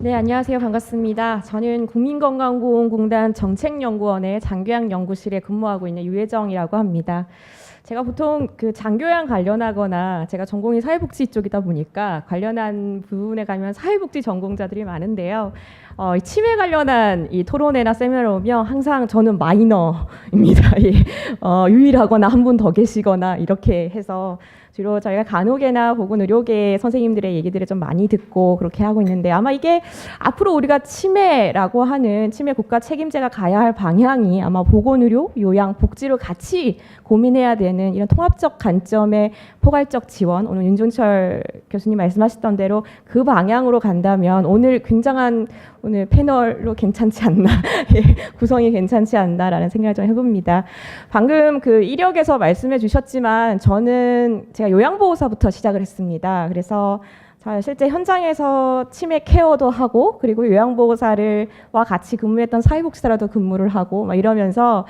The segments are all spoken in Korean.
네, 안녕하세요. 반갑습니다. 저는 국민건강보험공단 정책연구원의 장교양 연구실에 근무하고 있는 유혜정이라고 합니다. 제가 보통 그 장교양 관련하거나 제가 전공이 사회복지 쪽이다 보니까 관련한 부분에 가면 사회복지 전공자들이 많은데요. 어, 이 치매 관련한 이 토론회나 세미나를 오면 항상 저는 마이너입니다. 예. 어, 유일하거나 한 분 더 계시거나 이렇게 해서 주로 저희가 간호계나 혹은 의료계 선생님들의 얘기들을 좀 많이 듣고 그렇게 하고 있는데 아마 이게 앞으로 우리가 치매라고 하는 치매 국가 책임제가 가야 할 방향이 아마 보건의료, 요양, 복지를 같이 고민해야 되는 이런 통합적 관점의 포괄적 지원 오늘 윤종철 교수님 말씀하셨던 대로 그 방향으로 간다면 오늘 굉장한 오늘 패널로 괜찮지 않나 예, 구성이 괜찮지 않나라는 생각을 좀 해봅니다. 방금 그 이력에서 말씀해 주셨지만 저는 제가 요양보호사부터 시작을 했습니다. 그래서 저 실제 현장에서 치매 케어도 하고 그리고 요양보호사를와 같이 근무했던 사회복지사라도 근무를 하고 막 이러면서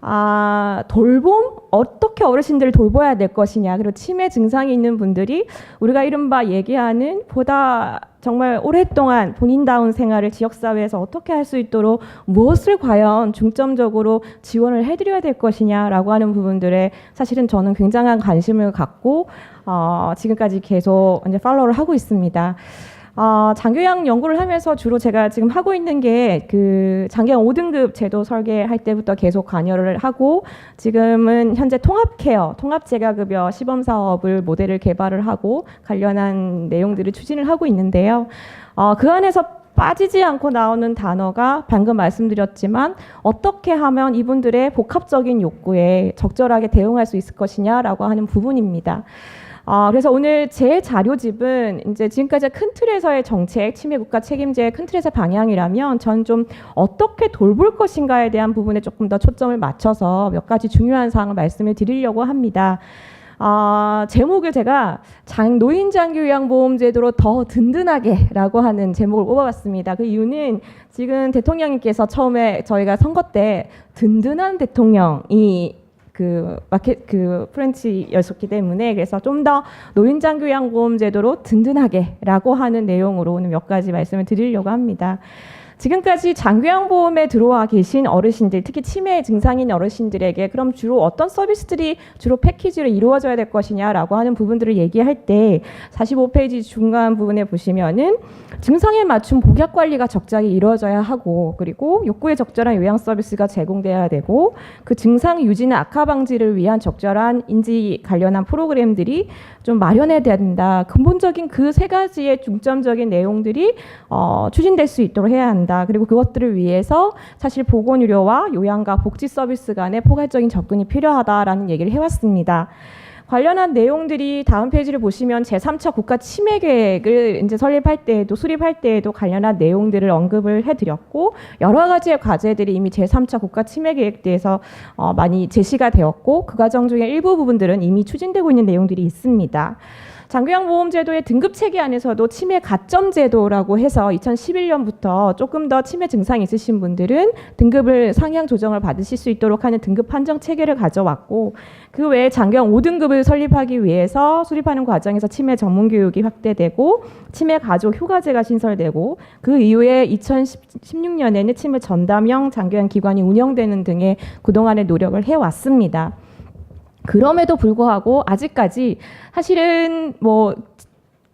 아, 돌봄 어떻게 어르신들을 돌봐야 될 것이냐 그리고 치매 증상이 있는 분들이 우리가 이른바 얘기하는 보다 정말 오랫동안 본인다운 생활을 지역사회에서 어떻게 할 수 있도록 무엇을 과연 중점적으로 지원을 해드려야 될 것이냐라고 하는 부분들에 사실은 저는 굉장한 관심을 갖고 어, 지금까지 계속 이제 팔로우를 하고 있습니다. 어, 장교양 연구를 하면서 주로 제가 지금 하고 있는 게 그 장교양 5등급 제도 설계할 때부터 계속 관여를 하고 지금은 현재 통합 케어, 통합 재가 급여 시범 사업을 모델을 개발을 하고 관련한 내용들을 추진을 하고 있는데요. 어, 그 안에서 빠지지 않고 나오는 단어가 방금 말씀드렸지만 어떻게 하면 이분들의 복합적인 욕구에 적절하게 대응할 수 있을 것이냐라고 하는 부분입니다. 어, 그래서 오늘 제 자료집은 이제 지금까지 큰 틀에서의 정책, 치매 국가 책임제의 큰 틀에서 방향이라면 전 좀 어떻게 돌볼 것인가에 대한 부분에 조금 더 초점을 맞춰서 몇 가지 중요한 사항을 말씀을 드리려고 합니다. 아, 제목을 제가 장, 노인장교요양보험 제도로 더 든든하게라고 하는 제목을 뽑아봤습니다. 그 이유는 지금 대통령님께서 처음에 저희가 선거 때 든든한 대통령이 그 마켓 그 프렌치였었기 때문에 그래서 좀 더 노인장 교양보험 제도로 든든하게라고 하는 내용으로 오늘 몇 가지 말씀을 드리려고 합니다. 지금까지 장교양보험에 들어와 계신 어르신들, 특히 치매 증상인 어르신들에게 그럼 주로 어떤 서비스들이 주로 패키지로 이루어져야 될 것이냐라고 하는 부분들을 얘기할 때 45페이지 중간 부분에 보시면은 증상에 맞춘 복약 관리가 적절히 이루어져야 하고 그리고 욕구에 적절한 요양 서비스가 제공돼야 되고 그 증상 유지나 악화 방지를 위한 적절한 인지 관련한 프로그램들이 좀 마련해야 된다. 근본적인 그 세 가지의 중점적인 내용들이 어, 추진될 수 있도록 해야 한다. 그리고 그것들을 위해서 사실 보건 의료와 요양과 복지 서비스 간의 포괄적인 접근이 필요하다라는 얘기를 해왔습니다. 관련한 내용들이 다음 페이지를 보시면 제3차 국가 치매 계획을 이제 설립할 때에도 수립할 때에도 관련한 내용들을 언급을 해드렸고 여러 가지의 과제들이 이미 제3차 국가 치매 계획대에서 어, 많이 제시가 되었고 그 과정 중에 일부 부분들은 이미 추진되고 있는 내용들이 있습니다. 장교양보험제도의 등급 체계 안에서도 치매 가점 제도라고 해서 2011년부터 조금 더 치매 증상이 있으신 분들은 등급을 상향 조정을 받으실 수 있도록 하는 등급 판정 체계를 가져왔고 그 외에 장교양 5등급을 설립하기 위해서 수립하는 과정에서 치매 전문 교육이 확대되고 치매 가족 휴가제가 신설되고 그 이후에 2016년에는 치매 전담형 장교양 기관이 운영되는 등의 그동안의 노력을 해왔습니다. 그럼에도 불구하고 아직까지 사실은 뭐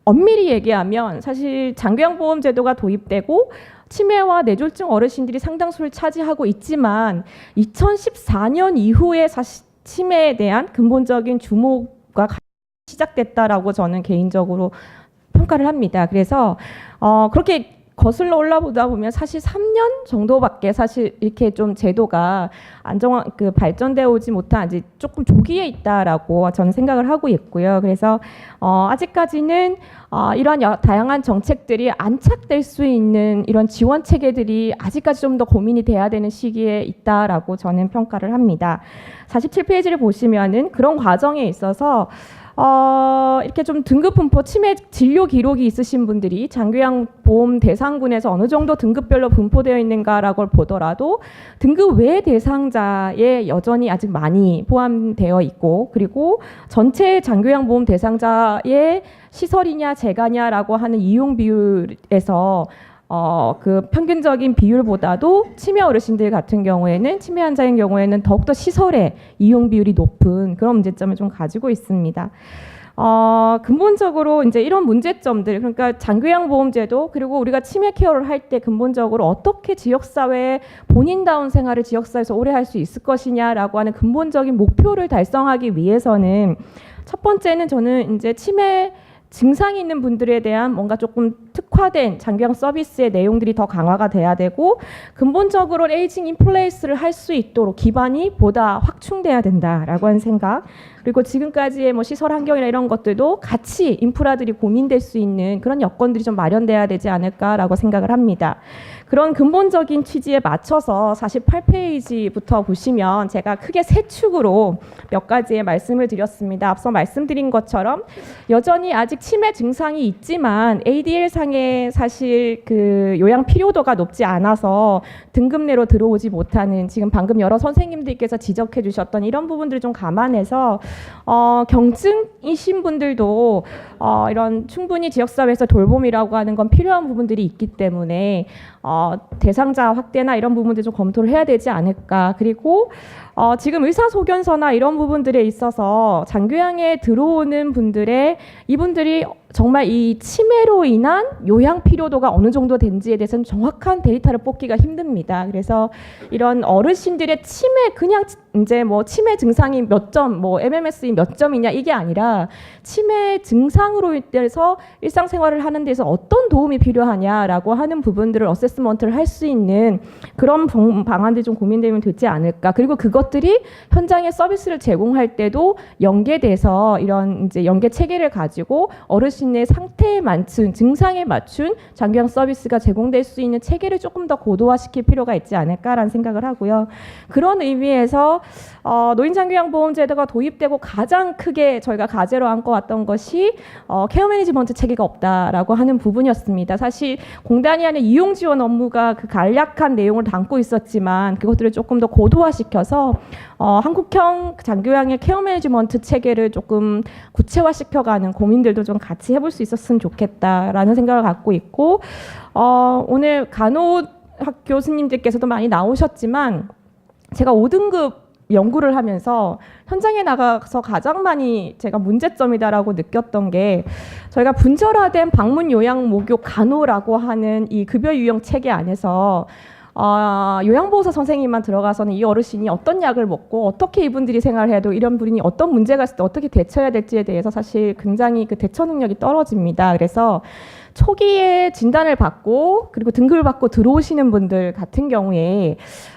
엄밀히 얘기하면 사실 장교양보험 제도가 도입되고 치매와 뇌졸중 어르신들이 상당수를 차지하고 있지만 2014년 이후에 사실 치매에 대한 근본적인 주목과 시작됐다라고 저는 개인적으로 평가를 합니다. 그래서 어 그렇게 거슬러 올라보다 보면 사실 3년 정도밖에 사실 이렇게 좀 제도가 안정화 그 발전되어 오지 못한 아직 조금 조기에 있다라고 저는 생각을 하고 있고요. 그래서 어 아직까지는 어 이러한 여, 다양한 정책들이 안착될 수 있는 이런 지원 체계들이 아직까지 좀 더 고민이 돼야 되는 시기에 있다라고 저는 평가를 합니다. 47페이지를 보시면은 그런 과정에 있어서 어, 이렇게 좀 등급 분포 치매 진료 기록이 있으신 분들이 장교양 보험 대상군에서 어느 정도 등급별로 분포되어 있는가라고 보더라도 등급 외 대상자에 여전히 아직 많이 포함되어 있고 그리고 전체 장교양 보험 대상자의 시설이냐 재가냐라고 하는 이용 비율에서 어, 그 평균적인 비율보다도 치매 어르신들 같은 경우에는 치매 환자인 경우에는 더욱더 시설의 이용 비율이 높은 그런 문제점을 좀 가지고 있습니다. 어, 근본적으로 이제 이런 문제점들 그러니까 장기요양보험제도 그리고 우리가 치매 케어를 할 때 근본적으로 어떻게 지역사회에 본인다운 생활을 지역사회에서 오래 할 수 있을 것이냐라고 하는 근본적인 목표를 달성하기 위해서는 첫 번째는 저는 이제 치매 증상이 있는 분들에 대한 뭔가 조금 특화된 장기형 서비스의 내용들이 더 강화가 돼야 되고 근본적으로 에이징 인플레이스를 할 수 있도록 기반이 보다 확충돼야 된다라고 하는 생각 그리고 지금까지의 뭐 시설 환경이나 이런 것들도 같이 인프라들이 고민될 수 있는 그런 여건들이 좀 마련돼야 되지 않을까라고 생각을 합니다. 그런 근본적인 취지에 맞춰서 48페이지부터 보시면 제가 크게 세 축으로 몇 가지의 말씀을 드렸습니다. 앞서 말씀드린 것처럼 여전히 아직 치매 증상이 있지만 ADL 상에 사실 그 요양 필요도가 높지 않아서 등급 내로 들어오지 못하는 지금 방금 여러 선생님들께서 지적해 주셨던 이런 부분들을 좀 감안해서 어, 경증이신 분들도 어, 이런 충분히 지역사회에서 돌봄이라고 하는 건 필요한 부분들이 있기 때문에 어, 대상자 확대나 이런 부분들 좀 검토를 해야 되지 않을까. 그리고 어, 지금 의사소견서나 이런 부분들에 있어서 장교양에 들어오는 분들의 이분들이 정말 이 치매로 인한 요양 필요도가 어느 정도 된지에 대해서는 정확한 데이터를 뽑기가 힘듭니다. 그래서 이런 어르신들의 치매 그냥 이제 뭐 치매 증상이 몇 점, 뭐 MMS이 몇 점이냐 이게 아니라 치매 증상으로 인해서 일상생활을 하는 데서 어떤 도움이 필요하냐라고 하는 부분들을 어세스먼트를 할 수 있는 그런 방- 방안들이 좀 고민되면 되지 않을까. 그리고 그것들이 현장에 서비스를 제공할 때도 연계돼서 이런 이제 연계 체계를 가지고 어르신 의 상태에 맞춘 증상에 맞춘 장기형 서비스가 제공될 수 있는 체계를 조금 더 고도화시킬 필요가 있지 않을까라는 생각을 하고요. 그런 의미에서 어, 노인장기요양보험제도가 도입되고 가장 크게 저희가 과제로 안고 왔던 것이 어, 케어 매니지먼트 체계가 없다라고 하는 부분이었습니다. 사실 공단이 하는 이용 지원 업무가 그 간략한 내용을 담고 있었지만 그것들을 조금 더 고도화시켜서 어, 한국형 장교양의 케어 매니지먼트 체계를 조금 구체화시켜가는 고민들도 좀 같이 해볼 수 있었으면 좋겠다라는 생각을 갖고 있고 어, 오늘 간호학 교수님들께서도 많이 나오셨지만 제가 5등급 연구를 하면서 현장에 나가서 가장 많이 제가 문제점이다라고 느꼈던 게 저희가 분절화된 방문 요양 목욕 간호라고 하는 이 급여 유형 체계 안에서 어, 요양보호사 선생님만 들어가서는 이 어르신이 어떤 약을 먹고 어떻게 이분들이 생활해도 이런 분이 어떤 문제가 있을 때 어떻게 대처해야 될지에 대해서 사실 굉장히 그 대처 능력이 떨어집니다. 그래서 초기에 진단을 받고 그리고 등급을 받고 들어오시는 분들 같은 경우에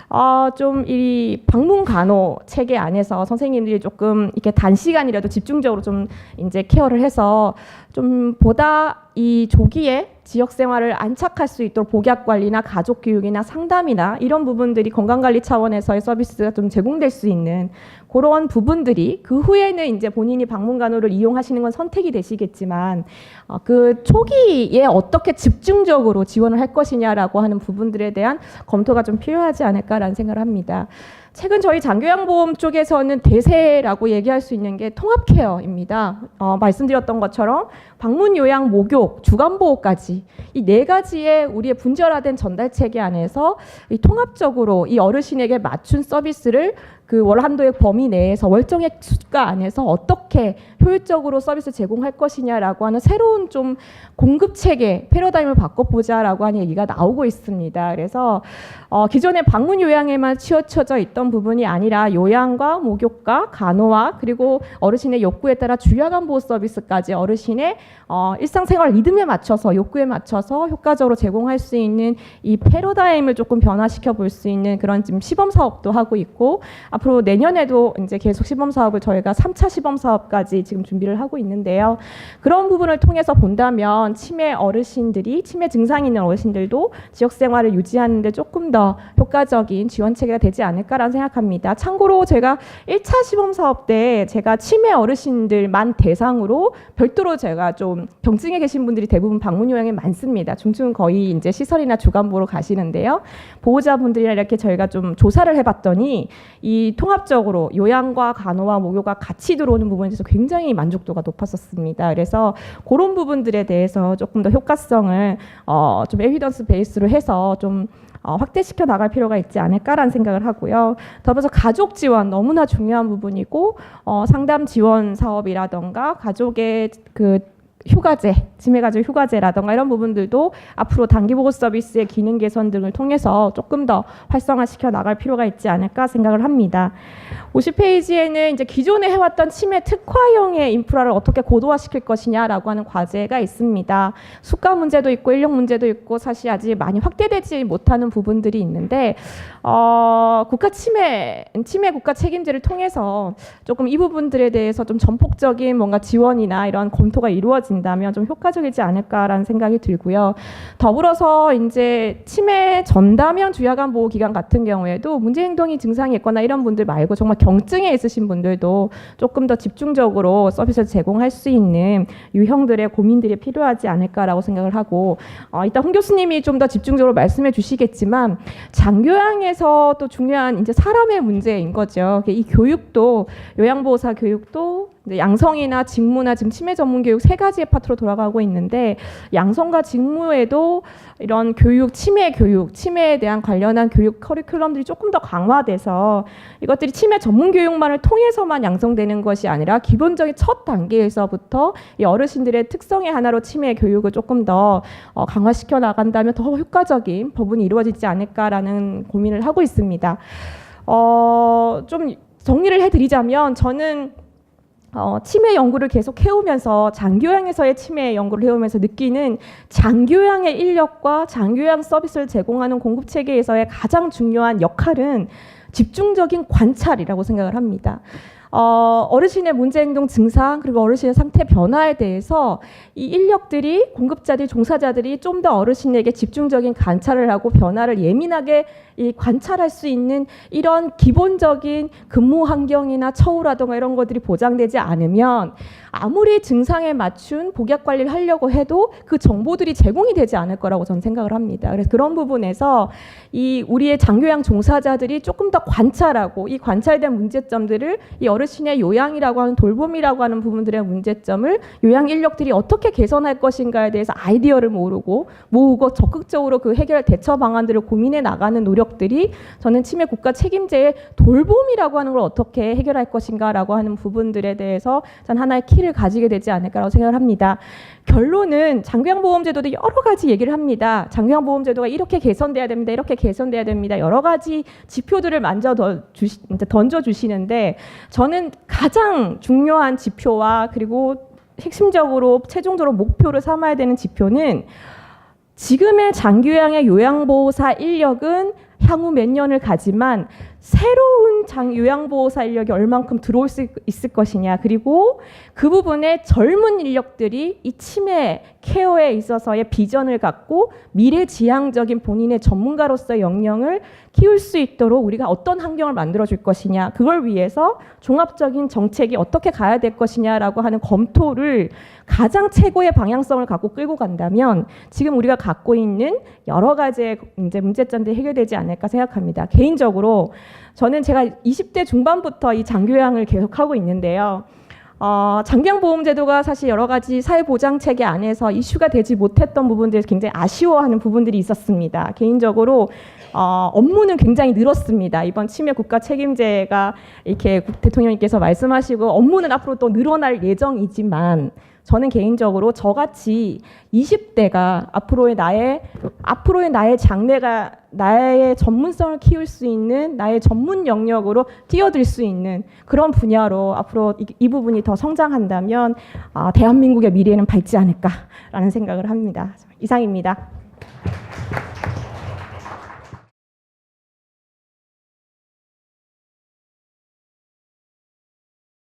어, 좀 이 방문 간호 체계 안에서 선생님들이 조금 이렇게 단시간이라도 집중적으로 좀 이제 케어를 해서 좀 보다 이 조기에 지역 생활을 안착할 수 있도록 복약 관리나 가족 교육이나 상담이나 이런 부분들이 건강 관리 차원에서의 서비스가 좀 제공될 수 있는 그런 부분들이 그 후에는 이제 본인이 방문 간호를 이용하시는 건 선택이 되시겠지만 어, 그 초기에 어떻게 집중적으로 지원을 할 것이냐라고 하는 부분들에 대한 검토가 좀 필요하지 않을까라는 생각을 합니다. 최근 저희 장교양보험 쪽에서는 대세라고 얘기할 수 있는 게 통합케어입니다. 어, 말씀드렸던 것처럼 방문 요양 목욕 주간보호까지 이 네 가지의 우리의 분절화된 전달 체계 안에서 이 통합적으로 이 어르신에게 맞춘 서비스를 그 월한도의 범위 내에서 월정액 수가 안에서 어떻게 효율적으로 서비스 제공할 것이냐라고 하는 새로운 좀 공급 체계 패러다임을 바꿔보자라고 하는 얘기가 나오고 있습니다. 그래서 어, 기존의 방문 요양에만 치우쳐져 있던 부분이 아니라 요양과 목욕과 간호와 그리고 어르신의 욕구에 따라 주야간 보호 서비스까지 어르신의 어, 일상생활 리듬에 맞춰서 욕구에 맞춰서 효과적으로 제공할 수 있는 이 패러다임을 조금 변화시켜 볼 수 있는 그런 지금 시범 사업도 하고 있고 앞으로 내년에도 이제 계속 시범 사업을 저희가 3차 시범 사업까지 지금 준비를 하고 있는데요. 그런 부분을 통해서 본다면 치매 어르신들이 치매 증상이 있는 어르신들도 지역 생활을 유지하는데 조금 더 효과적인 지원 체계가 되지 않을까라는 않을까 생각합니다. 참고로 제가 1차 시범 사업 때 제가 치매 어르신들만 대상으로 별도로 제가 좀 경증에 계신 분들이 대부분 방문 요양에 많습니다. 중증 거의 이제 시설이나 주간보로 가시는데요. 보호자분들이랑 이렇게 저희가 좀 조사를 해봤더니 이 통합적으로 요양과 간호와 목요가 같이 들어오는 부분에 대해서 굉장히 만족도가 높았었습니다. 그래서 그런 부분들에 대해서 조금 더 효과성을 어, 좀 에비던스 베이스로 해서 좀 어, 확대시켜 나갈 필요가 있지 않을까라는 생각을 하고요. 더불어서 가족 지원 너무나 중요한 부분이고 어, 상담 지원 사업이라던가 가족의 그 휴가제, 치매 가족 휴가제라던가 이런 부분들도 앞으로 단기 보호 서비스의 기능 개선 등을 통해서 조금 더 활성화시켜 나갈 필요가 있지 않을까 생각을 합니다. 50페이지에는 이제 기존에 해왔던 치매 특화형의 인프라를 어떻게 고도화시킬 것이냐라고 하는 과제가 있습니다. 수가 문제도 있고 인력 문제도 있고 사실 아직 많이 확대되지 못하는 부분들이 있는데 어, 국가 치매 치매 국가 책임제를 통해서 조금 이 부분들에 대해서 좀 전폭적인 뭔가 지원이나 이런 검토가 이루어 진다면 좀 효과적이지 않을까라는 생각이 들고요. 더불어서 이제 치매 전담형 주야간 보호 기관 같은 경우에도 문제 행동이 증상이 있거나 이런 분들 말고 정말 경증에 있으신 분들도 조금 더 집중적으로 서비스를 제공할 수 있는 유형들의 고민들이 필요하지 않을까라고 생각을 하고 어, 이따 홍 교수님이 좀 더 집중적으로 말씀해 주시겠지만 장교양에서 또 중요한 이제 사람의 문제인 거죠. 이 교육도 요양보호사 교육도 양성이나 직무나 지금 치매 전문 교육 세 가지의 파트로 돌아가고 있는데 양성과 직무에도 이런 교육, 치매 교육, 치매에 대한 관련한 교육 커리큘럼들이 조금 더 강화돼서 이것들이 치매 전문 교육만을 통해서만 양성되는 것이 아니라 기본적인 첫 단계에서부터 이 어르신들의 특성의 하나로 치매 교육을 조금 더 어, 강화시켜 나간다면 더 효과적인 법문이 이루어지지 않을까라는 고민을 하고 있습니다. 어, 좀 정리를 해드리자면 저는 어, 치매 연구를 계속 해오면서 장교양에서의 치매 연구를 해오면서 느끼는 장교양의 인력과 장교양 서비스를 제공하는 공급 체계에서의 가장 중요한 역할은 집중적인 관찰이라고 생각을 합니다. 어, 어르신의 문제 행동 증상 그리고 어르신의 상태 변화에 대해서 이 인력들이 공급자들이 종사자들이 좀 더 어르신에게 집중적인 관찰을 하고 변화를 예민하게 이 관찰할 수 있는 이런 기본적인 근무 환경이나 처우라든가 이런 것들이 보장되지 않으면 아무리 증상에 맞춘 복약 관리를 하려고 해도 그 정보들이 제공이 되지 않을 거라고 저는 생각을 합니다. 그래서 그런 부분에서 이 우리의 장교양 종사자들이 조금 더 관찰하고 이 관찰된 문제점들을 이 어르신의 요양이라고 하는 돌봄이라고 하는 부분들의 문제점을 요양 인력들이 어떻게 개선할 것인가에 대해서 아이디어를 모으고 모으고 적극적으로 그 해결 대처 방안들을 고민해 나가는 노력들이 저는 치매 국가 책임제의 돌봄이라고 하는 걸 어떻게 해결할 것인가라고 하는 부분들에 대해서 전 하나의 키를 가지게 되지 않을까라고 생각을 합니다. 결론은 장교양보험제도도 여러 가지 얘기를 합니다. 장교양보험제도가 이렇게 개선돼야 됩니다. 이렇게 개선돼야 됩니다. 여러 가지 지표들을 만져 주시, 던져 주시는데 저는 가장 중요한 지표와 그리고 핵심적으로 최종적으로 목표를 삼아야 되는 지표는 지금의 장교양의 요양보호사 인력은 향후 몇 년을 가지만 새로운 장 요양보호사 인력이 얼만큼 들어올 수 있을 것이냐 그리고 그 부분에 젊은 인력들이 이 치매 케어에 있어서의 비전을 갖고 미래지향적인 본인의 전문가로서의 역량을 키울 수 있도록 우리가 어떤 환경을 만들어 줄 것이냐 그걸 위해서 종합적인 정책이 어떻게 가야 될 것이냐라고 하는 검토를 가장 최고의 방향성을 갖고 끌고 간다면 지금 우리가 갖고 있는 여러 가지의 이제 문제점들이 해결되지 않을까 생각합니다. 개인적으로 저는 제가 20대 중반부터 이 장교양을 계속하고 있는데요. 어, 장병보험제도가 사실 여러 가지 사회보장 체계 안에서 이슈가 되지 못했던 부분들에서 굉장히 아쉬워하는 부분들이 있었습니다. 개인적으로 어, 업무는 굉장히 늘었습니다. 이번 치매 국가 책임제가 이렇게 대통령님께서 말씀하시고 업무는 앞으로 또 늘어날 예정이지만 저는 개인적으로 저같이 20대가 앞으로의 나의 앞으로의 나의 장래가 나의 전문성을 키울 수 있는 나의 전문 영역으로 뛰어들 수 있는 그런 분야로 앞으로 이, 이 부분이 더 성장한다면 아, 대한민국의 미래는 밝지 않을까라는 생각을 합니다. 이상입니다.